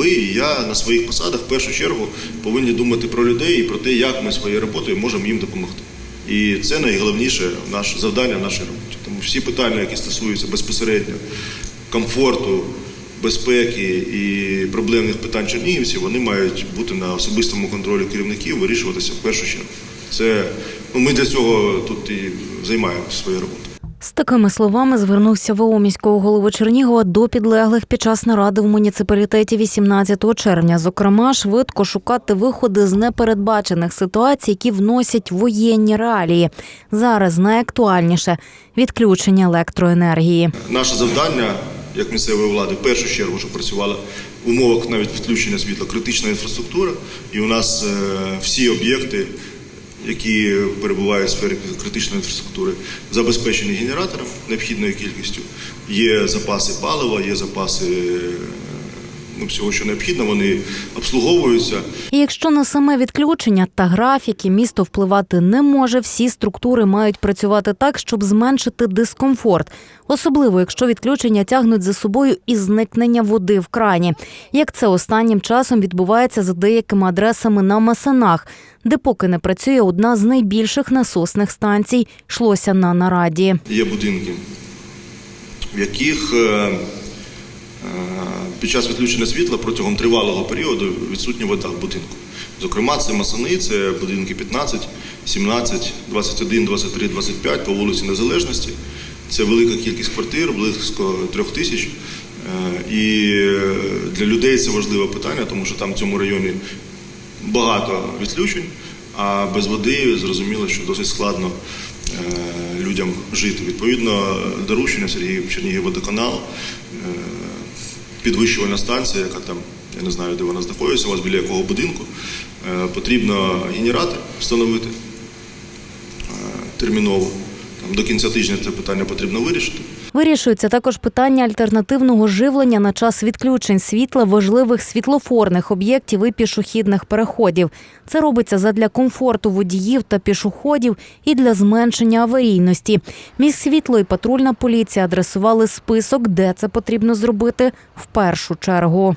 Ви, і я на своїх посадах в першу чергу повинні думати про людей і про те, як ми своєю роботою можемо їм допомогти. І це найголовніше наше завдання нашій роботі. Тому всі питання, які стосуються безпосередньо комфорту, безпеки і проблемних питань чернігівців, вони мають бути на особистому контролі керівників, вирішуватися в першу чергу. Це ну, ми для цього тут і займаємося своєю роботою. З такими словами звернувся ВО міського голови Чернігова до підлеглих під час наради в муніципалітеті 18 червня. Зокрема, швидко шукати виходи з непередбачених ситуацій, які вносять воєнні реалії. Зараз найактуальніше відключення електроенергії. Наше завдання як місцевої влади в першу чергу, щоб працювала в умовах навіть відключення світла критична інфраструктура, і у нас е, всі об'єкти, які перебувають в сфері критичної інфраструктури, забезпечені генератором необхідною кількістю. Є запаси палива, є запаси всього, що необхідно, вони обслуговуються. І якщо на саме відключення та графіки місто впливати не може, всі структури мають працювати так, щоб зменшити дискомфорт, особливо якщо відключення тягнуть за собою і зникнення води в крані. Як це останнім часом відбувається за деякими адресами на Масанах, де поки не працює одна з найбільших насосних станцій, йшлося на нараді. Є будинки, в яких е, е, під час відключення світла протягом тривалого періоду відсутня вода в будинку. Зокрема, це масани, це будинки 15, 17, 21, 23, 25 по вулиці Незалежності. Це велика кількість квартир, близько трьох тисяч. Е, І е, для людей це важливе питання, тому що там в цьому районі багато відключень, а без води зрозуміло, що досить складно е, людям жити. Відповідно, доручення Сергій Чернігівводоканал, е, підвищувальна станція, яка там, я не знаю, де вона знаходиться, у вас біля якого будинку, е, потрібно генератор встановити е, терміново. Там, до кінця тижня це питання потрібно вирішити. Вирішується також питання альтернативного живлення на час відключень світла важливих світлофорних об'єктів і пішохідних переходів. Це робиться задля комфорту водіїв та пішоходів і для зменшення аварійності. Міськсвітло і патрульна поліція адресували список, де це потрібно зробити в першу чергу.